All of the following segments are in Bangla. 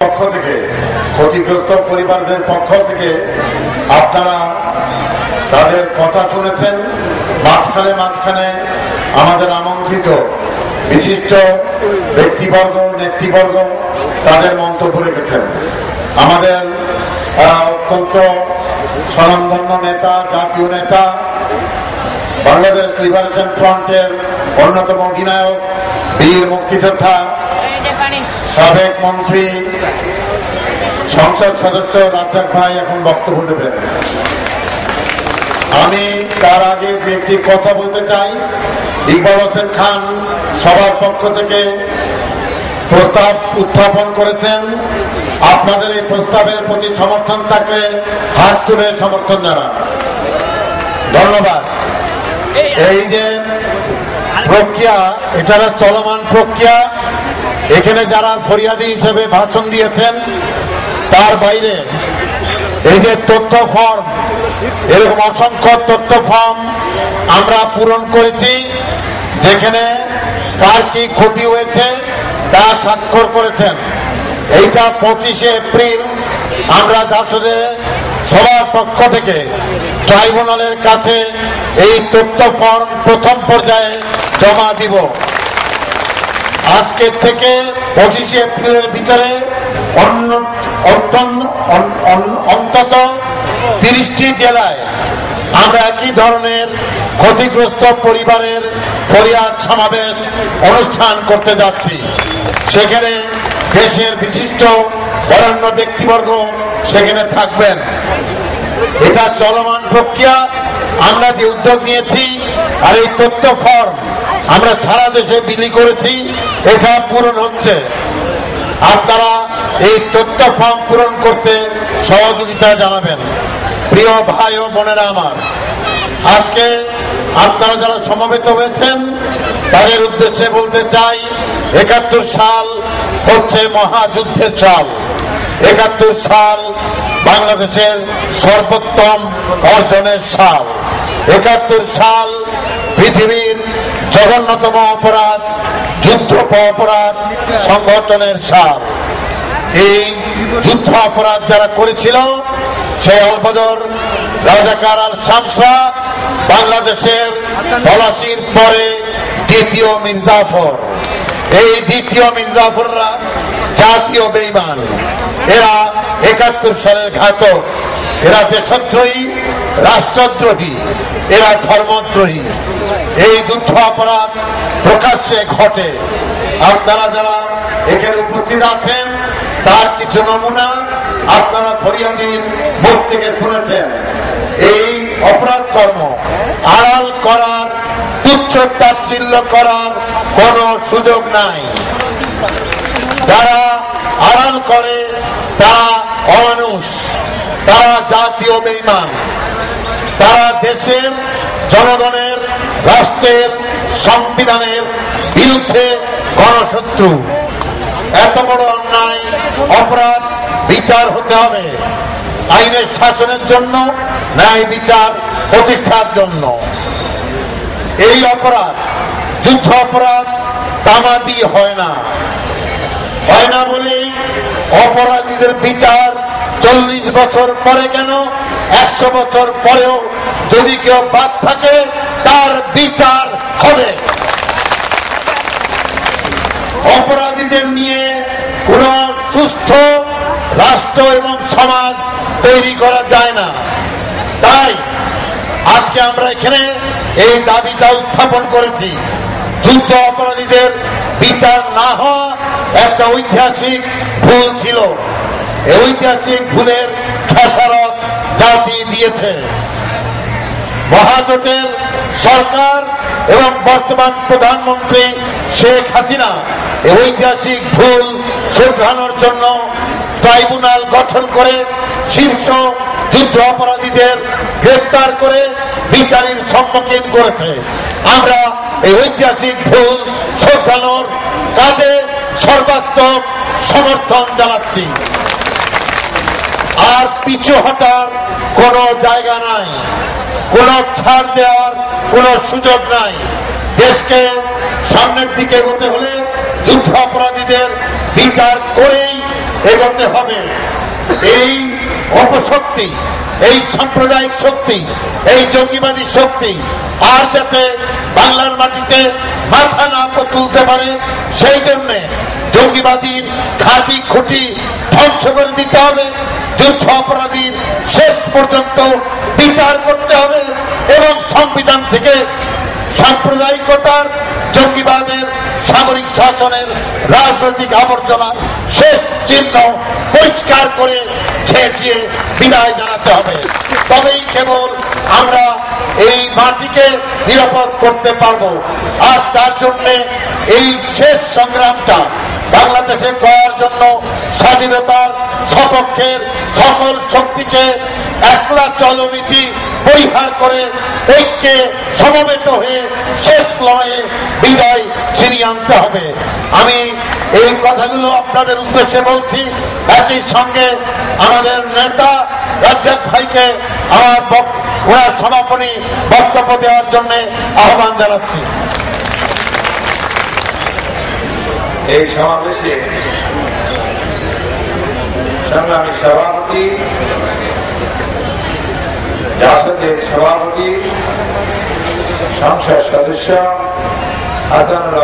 পক্ষ থেকে, ক্ষতিগ্রস্ত পরিবারদের পক্ষ থেকে আপনারা তাদের কথা শুনেছেন, মাঝখানে মাঝখানে আমাদের আমন্ত্রিত বিশিষ্ট ব্যক্তিবর্গ, নেতৃবর্গ তাদের মন্তব্য রেখেছেন। আমাদের অত্যন্ত স্বনামধন্য নেতা, জাতীয় নেতা, বাংলাদেশ লিবারেশন ফ্রন্টের অন্যতম অধিনায়ক বীর মুক্তিযোদ্ধা সাবেক মন্ত্রী, সংসদ সদস্য রাজ্জাক ভাই এখন বক্তব্য দেবেন। আমি তার আগে একটি কথা বলতে চাই। ইকবাল হোসেন খান সবার পক্ষ থেকে প্রস্তাব উত্থাপন করেছেন। আপনাদের এই প্রস্তাবের প্রতি সমর্থন থাকলে হাত তুলে সমর্থন জানান। ধন্যবাদ। এই যে প্রক্রিয়া এটা চলমান প্রক্রিয়া এখানে যারা ফরিয়াদি হিসেবে ভাষণ দিয়েছেন, তার বাইরে এই যে তথ্য ফর্ম, এরকম অসংখ্য তথ্য ফর্ম আমরা পূরণ করেছি, যেখানে কার কি ক্ষতি হয়েছে তা স্বাক্ষর করেছেন। এইটা পঁচিশে এপ্রিল আমরা জাসদে সবার পক্ষ থেকে ট্রাইব্যুনালের কাছে এই তথ্য ফর্ম প্রথম পর্যায়ে জমা দিব। আজকের থেকে পঁচিশে এপ্রিলের ভিতরে অন্য অন্তত তিরিশটি জেলায় আমরা একই ধরনের ক্ষতিগ্রস্ত পরিবারের ফরিয়াদ সমাবেশ অনুষ্ঠান করতে যাচ্ছি। সেখানে দেশের বিশিষ্ট অরণ্য ব্যক্তিবর্গ সেখানে থাকবেন। এটা চলমান প্রক্রিয়া। আমরা যে উদ্যোগ নিয়েছি আর এই তথ্য ফর্ম আমরা সারা দেশে বিলি করেছি, এটা পূরণ হচ্ছে। আপনারা এই তথ্য ফর্ম পূরণ করতে সহযোগিতা জানাবেন। প্রিয় ভাই ও বোনেরা আমার, আজকে আপনারা যারা সমবেত হয়েছেন, তাদের উদ্দেশ্যে বলতে চাই, একাত্তর সাল হচ্ছে মহাযুদ্ধের সাল। একাত্তর সাল বাংলাদেশের সর্বোত্তম অর্জনের সাল। একাত্তর সাল পৃথিবীর জঘন্যতম অপরাধ যুদ্ধ অপরাধ, সংগঠনের সাল এই যুদ্ধ অপরাধ যারা করেছিল, সেই অল্পদর রাজাকার আল শামসা বাংলাদেশের পলাশির পরে দ্বিতীয় মির্জাফর। এই দ্বিতীয় মির্জাফররা জাতীয় বেইমান। এরা একাত্তর সালের ঘাতক। এরা দেশদ্রোহী, রাষ্ট্রদ্রোহী। এরা ধর্মদ্রোহী। এই যুদ্ধ অপরাধ প্রকাশ্যে ঘটে। আপনারা যারা এখানে উপস্থিত আছেন, তার কিছু নমুনা আপনারা ফরিয়াদির মুখ থেকে শুনেছেন। এই অপরাধ কর্ম আড়াল করার, তুচ্ছ তাচ্ছিল্য করার কোনো সুযোগ নাই। যারা আড়াল করে, তারা অমানুষ, তারা জাতীয় বেইমান তারা দেশের জনগণের রাষ্ট্রের, সংবিধানের বিরুদ্ধে গণশত্রু। এত বড় অন্যায়, অপরাধ, বিচার হতে হবে আইনের শাসনের জন্য, ন্যায় বিচার প্রতিষ্ঠার জন্য। এই অপরাধ, যুদ্ধ অপরাধ তামাদি হয় না। হয় না বলেই অপরাধীদের বিচার চল্লিশ বছর পরে কেন? একশো বছর পরেও যদি কেউ বাদ থাকে, তার বিচার হবে। অপরাধীদের নিয়ে কোন সুস্থ রাষ্ট্র এবং সমাজ তৈরি করা যায় না। তাই আজকে আমরা এখানে এই দাবিটা উত্থাপন করেছি। যুদ্ধ অপরাধীদের বিচার না হওয়া একটা ঐতিহাসিক ভুল ছিল। ঐতিহাসিক ভুলের খেসারত জাতি দিয়েছে। মহাজোটের সরকার এবং বর্তমান প্রধানমন্ত্রী শেখ হাসিনা। ঐতিহাসিক ভুল শুধরানোর জন্য ট্রাইব্যুনাল গঠন করে শীর্ষ যুদ্ধ অপরাধীদের গ্রেফতার করে বিচারের সম্মুখীন করেছে। আমরা এই ঐতিহাসিক ভুল শুধরানোর কাজে সর্বাত্মক সমর্থন জানাচ্ছি। আর পিছু হটার কোনো জায়গা নাই। কোন ছাড় দেওয়ার কোনো সুযোগ নাই। দেশকে সামনের দিকে এগোতে হলে যুদ্ধ অপরাধীদের বিচার করেই এগোতে হবে। এই অপশক্তি, এই সাম্প্রদায়িক শক্তি, এই জঙ্গিবাদী শক্তি আর যাতে বাংলার মাটিতে মাথা না তুলতে পারে, সেই জন্যে জঙ্গিবাদীর ঘাটি খুঁটি ধ্বংস করে দিতে হবে। যুদ্ধ অপরাধীর শেষ পর্যন্ত বিচার করতে হবে এবং সংবিধান থেকে সাম্প্রদায়িকতার, জঙ্গিবাদের, সামরিক শাসনের রাজনৈতিক আবর্জনা শেষ চিহ্ন পরিষ্কার করে ছেটিয়ে বিদায় জানাতে হবে। তবেই কেবল আমরা এই মাটিকে নিরাপদ করতে পারব। আর তার জন্য এই শেষ সংগ্রামটা বাংলাদেশে করার জন্য স্বাধীনতার সপক্ষের সকল শক্তিকে একলা চলনীতি পরিহার করে ঐক্যে সমবেত হয়ে শেষ লড়াইয়ে বিজয় ছিনিয়ে আনতে হবে। আমি এই কথাগুলো আপনাদের উদ্দেশ্যে বলছি। একই সঙ্গে আমাদের নেতা রাজ্জাক ভাইকে আমার ওনার সমাপনী বক্তব্য দেওয়ার জন্য আহ্বান জানাচ্ছি। এই সমাবেশে সংগ্রামী সভাপতি, জাসদের সভাপতি, সংসদ সদস্য হাসানুল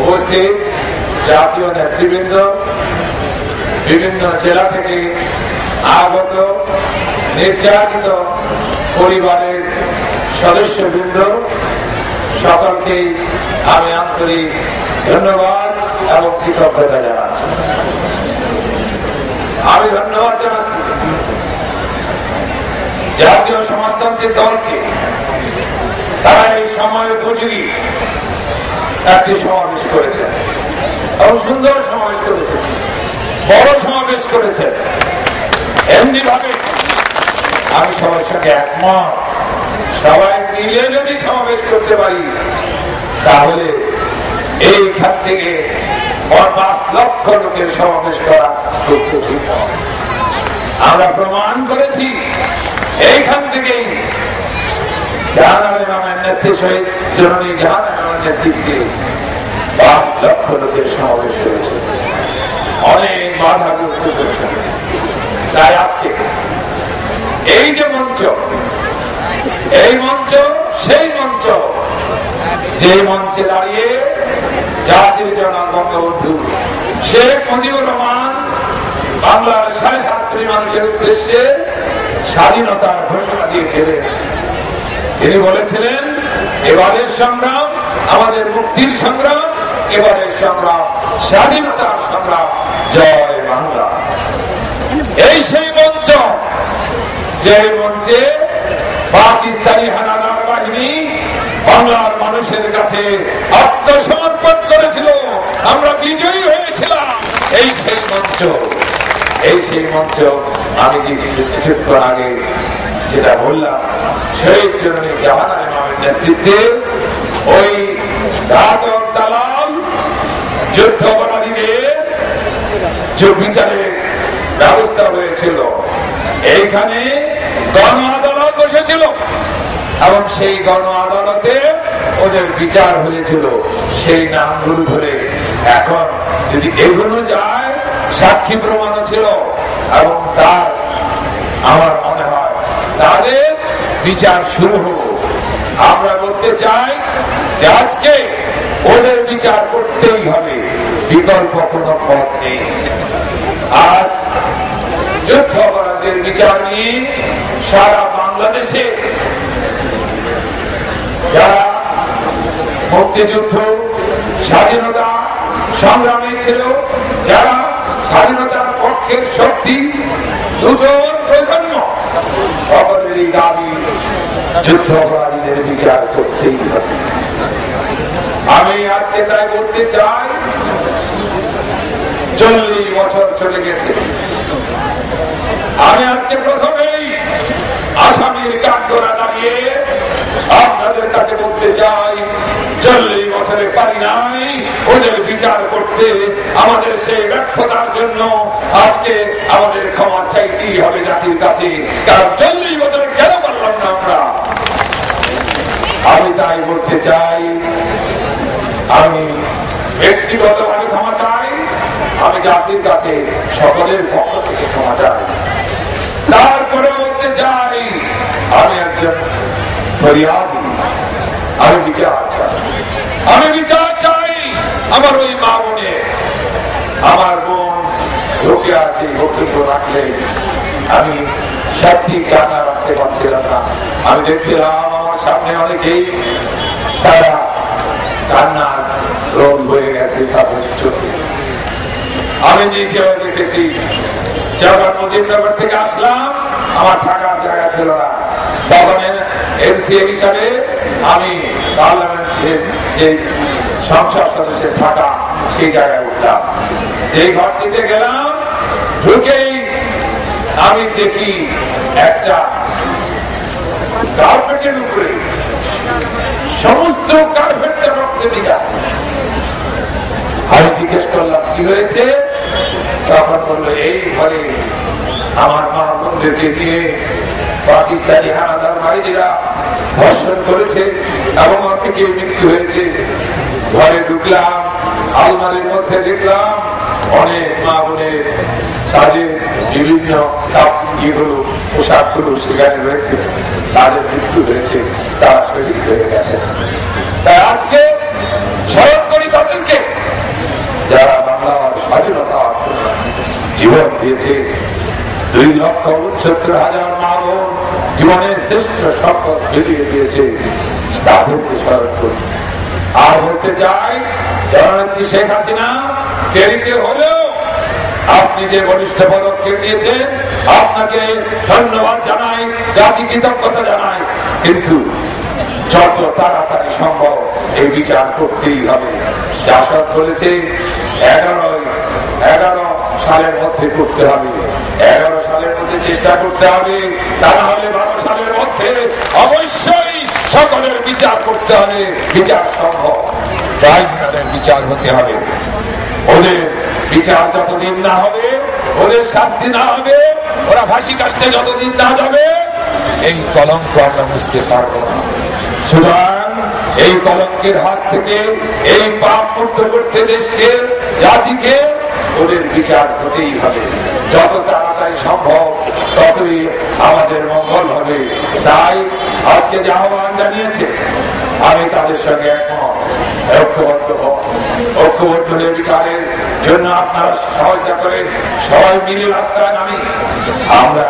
উপস্থিত, জাতীয় নেতৃবৃন্দ, বিভিন্ন জেলা থেকে আগত নির্যাতিত পরিবারের সদস্যবৃন্দ সকলকে আমি আন্তরিক ধন্যবাদ এবং কৃতজ্ঞতা জানাচ্ছি। আমি ধন্যবাদ জানাচ্ছি। জাতীয় সমাজতান্ত্রিক দলকে তারা এই সময় উপযোগী একটি সমাবেশ করেছে এবং সুন্দর সমাবেশ করেছে বড় সমাবেশ করেছে এমনি ভাবে আমি সবার সঙ্গে একমত। সবাই মিলে যদি সমাবেশ করতে পারি, তাহলে এইখান থেকে পাঁচ লক্ষ লোকের সমাবেশ করা খুব কঠিন। আমরা প্রমাণ করেছি, এইখান থেকেই ইমামের নেতৃত্ব পাঁচ লক্ষ লোকের সমাবেশ হয়েছে অনেক করেছে তাই আজকে এই যে মঞ্চ, এই মঞ্চ, সেই মঞ্চ, যে মঞ্চে দাঁড়িয়ে স্বাধীনতার ঘোষণা দিয়েছিলেন। তিনি বলেছিলেন, এবারের সংগ্রাম আমাদের মুক্তির সংগ্রাম, এবারের সংগ্রাম স্বাধীনতার সংগ্রাম। জয় বাংলা। এই সেই মঞ্চ যে মঞ্চে পাকিস্তানি হানাদার বাহিনী বাংলার মানুষের কাছে আত্মসমর্পণ করেছিল আমরা বিজয়ী হয়েছিলাম এই সেই মঞ্চ এই আমি যে কিছুক্ষণ আগে যেটা বললাম, সেই জন্য জাহানা ইমামের নেতৃত্বে ওই যুদ্ধ যে ব্যবস্থা হয়েছিল। এইখানে গণ আদালত বসেছিল এবং সেই গণ আদালতে ওদের বিচার হয়েছিল। সেই নামগুলো ধরে এখন যদি এগুলো যায়, সাক্ষী প্রমাণ ছিল। এবং তার আমার মনে হয় তাদের বিচার শুরু হোক আমরা বলতে চাই যে আজকে ওদের বিচার করতেই হবে, বিকল্প কোন পথ নেই। আজ যুদ্ধ অপরাধের বিচার নিয়ে সারা বাংলাদেশে যারা মুক্তিযুদ্ধ, স্বাধীনতা সংগ্রামে ছিল, যারা স্বাধীনতার পক্ষের শক্তি নতুন প্রজন্ম সকলেরই দাবি, যুদ্ধ অপরাধীদের বিচার করতেই হবে। আমি আজকে তাই বলতে চাই, চল্লিশ বছর চলে গেছে। আমি আজকে প্রথমেই আসামির কাঠগড়া দাঁড়িয়ে আপনাদের কাছে বলতে চাই, চল্লিশ বছরে পারি নাই ওদের বিচার করতে আমাদের সেই ব্যর্থতার জন্য আজকে আমাদের ক্ষমা চাইতেই হবে জাতির কাছে। কারণ চল্লিশ বছরে কেন পারলাম না আমরা? আমি তাই বলতে চাই, আমি ব্যক্তিগত ভাবে ক্ষমা চাই, আমি জাতির কাছে সকলের পক্ষ থেকে ক্ষমা চাই। তারপরে বলতে চাই, আমি একজন ফরিয়াদি, আমি বিচার চাই। আমি বিচার চাই, আমার ওই মা আমার বোন ঢুকে আছে বক্তব্য রাখলে আমি সত্যি কান্না রাখতে পারছিলাম না। আমি দেখছিলাম আমার সামনে অনেকেই তারা কান্নার রোল হয়ে গেছে তাদের চোখে। আমি নিজেও দেখেছি যখন মুজিবনগর থেকে আসলাম, আমার থাকার জায়গা ছিল না। তখন এমসিএ হিসাবে আমি পার্লামেন্টের যে সংসদ সদস্যের থাকা, সেই জায়গায় উঠলাম। যে ঘরটিতে গেলাম, ঢুকেই আমি দেখি একটা কার্পেটের উপরে সমস্ত কার্পেটটা রক্তে দিঘা। আমি জিজ্ঞেস করলাম, কি হয়েছে? তখন বলল, এই ঘরে আমার মা বোনদেরকে দিয়ে পাকিস্তানি হানাদার বাহিনীরা ধর্ষণ করেছে এবং অনেকে মৃত্যু হয়েছে। ঘরে ঢুকলাম, আলমারির মধ্যে দেখলাম অনেক মা বোনের তাদের বিভিন্ন ইয়েগুলো পোশাকগুলো সেখানে রয়েছে। তাদের মৃত্যু হয়েছে, তারা শহীদ হয়ে গেছে। তাই আজকে স্মরণ করি তাদেরকে, যারা বাংলার স্বাধীনতা জীবন দিয়েছে। দুই লক্ষ উনসত্তর হাজার মা বোন জীবনের শ্রেষ্ঠ সম্পদ বেরিয়ে দিয়েছে। তাদেরকে স্মরণ করি। আর বলতে চাই, জননেত্রী শেখ হাসিনা দেরিতে হলেও আপনি যে বরিষ্ঠ পদক্ষেপ নিয়েছেন, আপনাকে ধন্যবাদ জানাই, জাতি কৃতজ্ঞতা জানাই। কিন্তু যত তাড়াতাড়ি সম্ভব এই বিচার করতেই হবে। সব বলেছে, এগারোই, এগারো সালের মধ্যে করতে হবে। এগারো সালের মধ্যে চেষ্টা করতে হবে, তা না হলে বারো সালের মধ্যে অবশ্যই সকলের বিচার করতে হবে। বিচার সম্ভব। ট্রাইব্যুনালের বিচার হতে হবে। ওদের বিচার যতদিন না হবে ওদের শাস্তি না হবে, ওরা ফাঁসি কাটতে যতদিন না যাবে, এই কলঙ্ক আমরা বুঝতে পারব না। এই কলঙ্কের হাত থেকে, এই পাপ মুক্ত করতে দেশকে, জাতিকে, ওদের বিচার হতেই হবে। যত তাড়াতাড়ি সম্ভব, ততই আমাদের মঙ্গল হবে। তাই আজকে যে আহ্বান জানিয়েছে, আমি তাদের সঙ্গে একমত। ঐক্যবদ্ধ হন ঐক্যবদ্ধ হয়ে বিচারের জন্য আপনারা সহযোগিতা করেন। সবাই মিলে রাস্তায় নামি। আমরা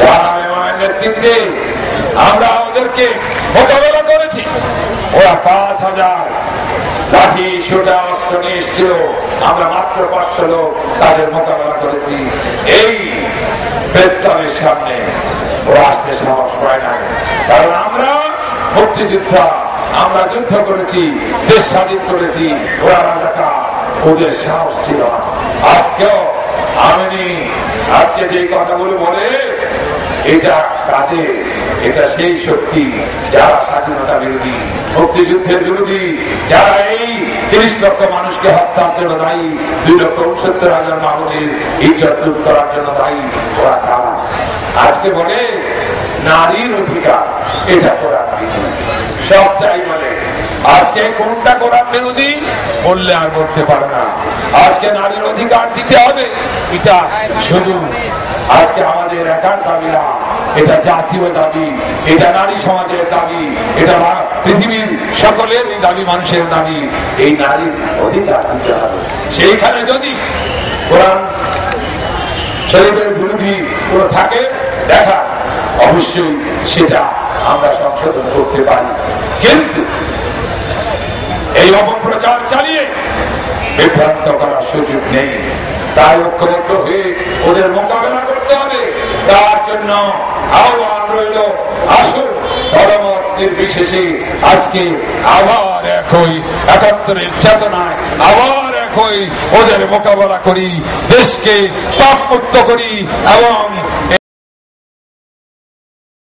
যারা নেতৃত্বে আমরা ওদেরকে মোকাবেলা করেছি, ওরা পাঁচ হাজার লাঠি সোটা অস্ত্র নিয়ে এসেছিল। আমরা মাত্র পাঁচশো লোক তাদের মোকাবেলা করেছি। এই বেস্তরের সামনে ওরা আসতে সাহস পায় না কারণ আমরা মুক্তিযোদ্ধা আমরা যুদ্ধ করেছি, দেশ স্বাধীন করেছি, ওরা রাজাকার, ওদের সাহস ছিল আজকেও আমি আজকে যে কথাগুলো বলে, এটা কাদের এটা সেই শক্তি, যারা স্বাধীনতা বিরোধী মুক্তিযুদ্ধের বিরোধী, যারা এই তিরিশ লক্ষ মানুষকে হত্যার জন্য দায়ী, দুই লক্ষ উনসত্তর হাজার মামুনের ইজ্জত লুট করার জন্য দায়ী, ওরা কারা? আজকে বলে নারীর অধিকার, এটা করার সবটাই বলে, আজকে কোনটা করার বিরোধী? বললে আর বলতে পারে না। আজকে নারীর অধিকার দিতে হবে, এটা শুধু আজকে আমাদের একার দাবি না, এটা জাতীয় দাবি, এটা নারী সমাজের দাবি, এটা পৃথিবীর সকলের এই দাবি, মানুষের দাবি, এই নারীর অধিকার দিতে হবে। সেইখানে যদি কোরআন শরীফের বিরোধী থাকে, দেখা অবশ্যই সেটা আমরা সংশোধন করতে পারি। কিন্তু এই অপপ্রচার চালিয়ে বিভ্রান্ত করার সুযোগ নেই। তাই ঐক্যবদ্ধ হয়ে ওদের মোকাবেলা করতে হবে। তার জন্য আহ্বান রইল, আসুন ধর্মত নির্বিশেষে আজকে আবার একই, একাত্তরের চেতনায় আবার একই ওদের মোকাবেলা করি, দেশকে পাপ মুক্ত করি এবং